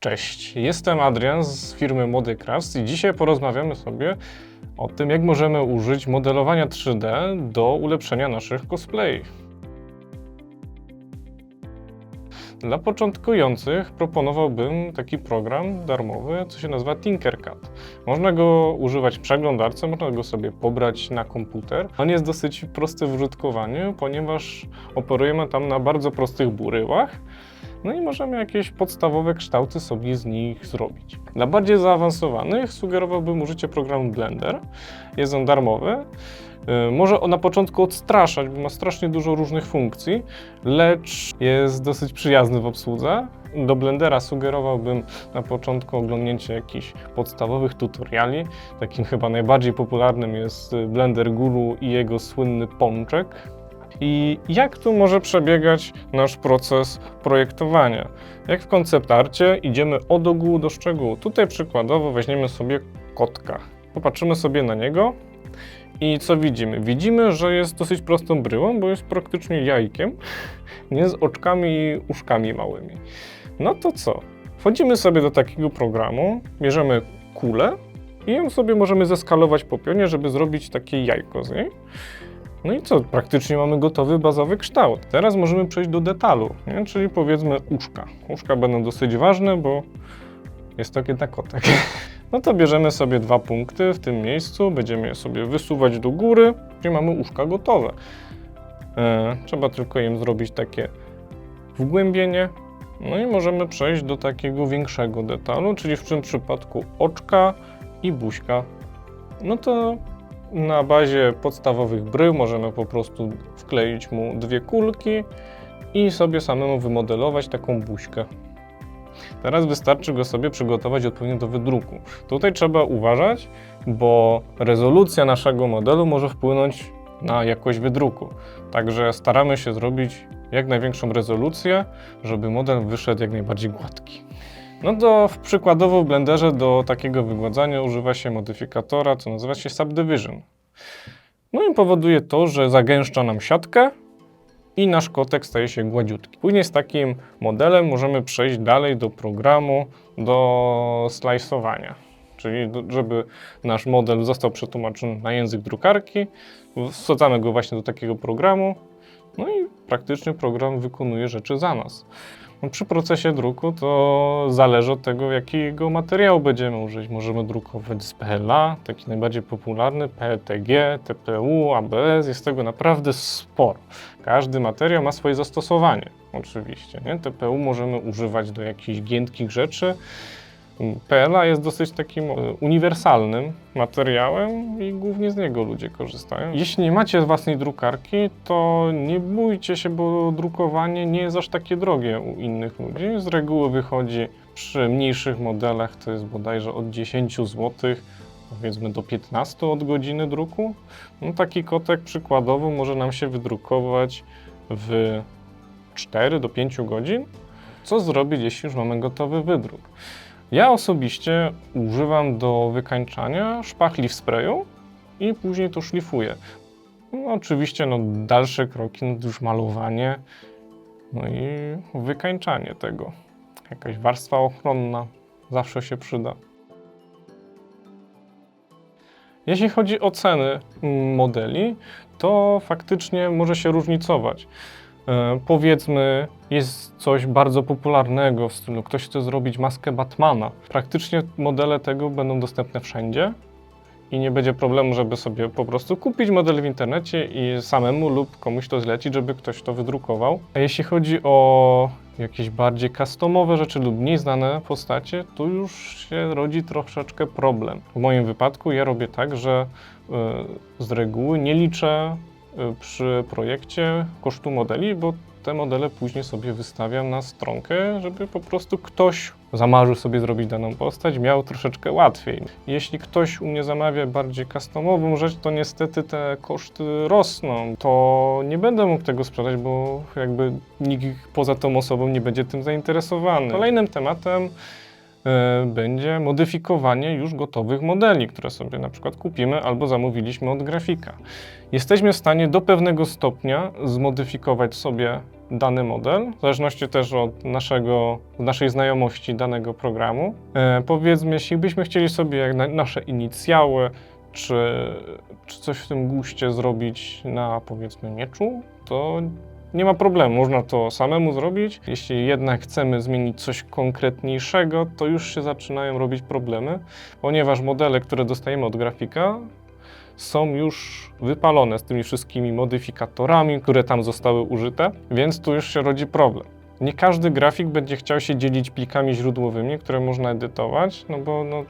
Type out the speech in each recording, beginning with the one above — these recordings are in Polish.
Cześć, jestem Adrian z firmy Mody Crafts i dzisiaj porozmawiamy sobie o tym, jak możemy użyć modelowania 3D do ulepszenia naszych cosplay. Dla początkujących proponowałbym taki program darmowy, co się nazywa Tinkercad. Można go używać w przeglądarce, można go sobie pobrać na komputer. On jest dosyć prosty w użytkowaniu, ponieważ operujemy tam na bardzo prostych buryłach. No i możemy jakieś podstawowe kształty sobie z nich zrobić. Dla bardziej zaawansowanych sugerowałbym użycie programu Blender. Jest on darmowy. Yy, Może na początku odstraszać, bo ma strasznie dużo różnych funkcji, lecz jest dosyć przyjazny w obsłudze. Do Blendera sugerowałbym na początku oglądnięcie jakichś podstawowych tutoriali. Takim chyba najbardziej popularnym jest y, Blender Guru i jego słynny pączek. I jak tu może przebiegać nasz proces projektowania? Jak w konceptarcie idziemy od ogółu do szczegółu. Tutaj przykładowo weźmiemy sobie kotka. Popatrzymy sobie na niego i co widzimy? Widzimy, że jest dosyć prostą bryłą, bo jest praktycznie jajkiem, nie z oczkami i uszkami małymi. No to co? Wchodzimy sobie do takiego programu, bierzemy kulę i ją sobie możemy zeskalować po pionie, żeby zrobić takie jajko z niej. No i co? Praktycznie mamy gotowy bazowy kształt. Teraz możemy przejść do detalu, nie? czyli powiedzmy uszka. Uszka będą dosyć ważne, bo jest to jednak kotek. No to bierzemy sobie dwa punkty w tym miejscu, będziemy je sobie wysuwać do góry i mamy uszka gotowe. E, trzeba tylko im zrobić takie wgłębienie. No i możemy przejść do takiego większego detalu, czyli w tym przypadku oczka i buźka. No to na bazie podstawowych brył możemy po prostu wkleić mu dwie kulki i sobie samemu wymodelować taką buźkę. Teraz wystarczy go sobie przygotować odpowiednio do wydruku. Tutaj trzeba uważać, bo rezolucja naszego modelu może wpłynąć na jakość wydruku. Także staramy się zrobić jak największą rezolucję, żeby model wyszedł jak najbardziej gładki. No w przykładowo w Blenderze do takiego wygładzania używa się modyfikatora, co nazywa się Subdivision. No i powoduje to, że zagęszcza nam siatkę i nasz kotek staje się gładziutki. Później z takim modelem możemy przejść dalej do programu do slajsowania. Czyli do- żeby nasz model został przetłumaczony na język drukarki, wsadzamy go właśnie do takiego programu, no i praktycznie program wykonuje rzeczy za nas. No, przy procesie druku to zależy od tego, jakiego materiału będziemy użyć. Możemy drukować z PLA, taki najbardziej popularny, PETG, TPU, ABS, jest tego naprawdę sporo. Każdy materiał ma swoje zastosowanie, oczywiście. Nie? TPU możemy używać do jakichś giętkich rzeczy. PLA jest dosyć takim e, uniwersalnym materiałem i głównie z niego ludzie korzystają. Jeśli nie macie własnej drukarki, to nie bójcie się, bo drukowanie nie jest aż takie drogie u innych ludzi. Z reguły wychodzi przy mniejszych modelach, to jest bodajże od 10 zł, powiedzmy do 15 od godziny druku. No, taki kotek przykładowo może nam się wydrukować w 4 do 5 godzin. Co zrobić, jeśli już mamy gotowy wydruk? Ja osobiście używam do wykańczania szpachli w sprayu i później to szlifuję. No, oczywiście no, dalsze kroki, no, już malowanie, no i wykańczanie tego. Jakaś warstwa ochronna zawsze się przyda. Jeśli chodzi o ceny mm, modeli, to faktycznie może się różnicować. E, powiedzmy, jest coś bardzo popularnego w stylu, ktoś chce zrobić maskę Batmana. Praktycznie modele tego będą dostępne wszędzie i nie będzie problemu, żeby sobie po prostu kupić model w internecie i samemu lub komuś to zlecić, żeby ktoś to wydrukował. A jeśli chodzi o jakieś bardziej customowe rzeczy lub mniej znane postacie, tu już się rodzi troszeczkę problem. W moim wypadku ja robię tak, że y, z reguły nie liczę przy projekcie kosztu modeli, bo te modele później sobie wystawiam na stronkę, żeby po prostu ktoś zamarzył sobie zrobić daną postać, miał troszeczkę łatwiej. Jeśli ktoś u mnie zamawia bardziej customową rzecz, to niestety te koszty rosną. To nie będę mógł tego sprzedać, bo jakby nikt poza tą osobą nie będzie tym zainteresowany. Kolejnym tematem będzie modyfikowanie już gotowych modeli, które sobie na przykład kupimy albo zamówiliśmy od grafika. Jesteśmy w stanie do pewnego stopnia zmodyfikować sobie dany model, w zależności też od naszego, naszej znajomości danego programu. E, powiedzmy, jeśli byśmy chcieli sobie jak na, nasze inicjały, czy, czy coś w tym guście zrobić na powiedzmy mieczu, to nie ma problemu, można to samemu zrobić. Jeśli jednak chcemy zmienić coś konkretniejszego, to już się zaczynają robić problemy, ponieważ modele, które dostajemy od grafika, są już wypalone z tymi wszystkimi modyfikatorami, które tam zostały użyte, więc tu już się rodzi problem. Nie każdy grafik będzie chciał się dzielić plikami źródłowymi, które można edytować, no bo no,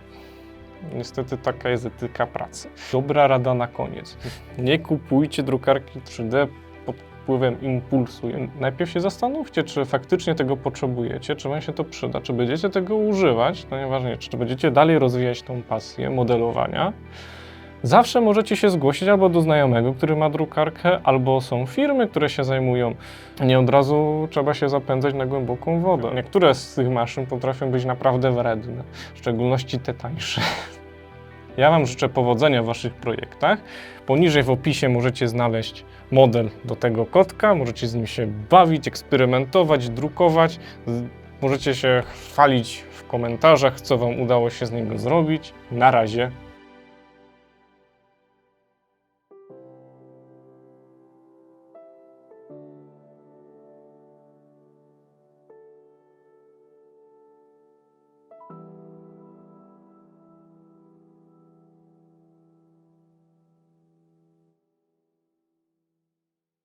niestety taka jest etyka pracy. Dobra rada na koniec. Nie kupujcie drukarki 3D pod wpływem impulsu. Najpierw się zastanówcie, czy faktycznie tego potrzebujecie, czy wam się to przyda, czy będziecie tego używać, to najważniejsze, czy będziecie dalej rozwijać tą pasję modelowania. Zawsze możecie się zgłosić albo do znajomego, który ma drukarkę, albo są firmy, które się zajmują. Nie od razu trzeba się zapędzać na głęboką wodę. Niektóre z tych maszyn potrafią być naprawdę wredne, w szczególności te tańsze. Ja Wam życzę powodzenia w Waszych projektach. Poniżej w opisie możecie znaleźć model do tego kotka, możecie z nim się bawić, eksperymentować, drukować. Możecie się chwalić w komentarzach, co Wam udało się z niego zrobić. Na razie.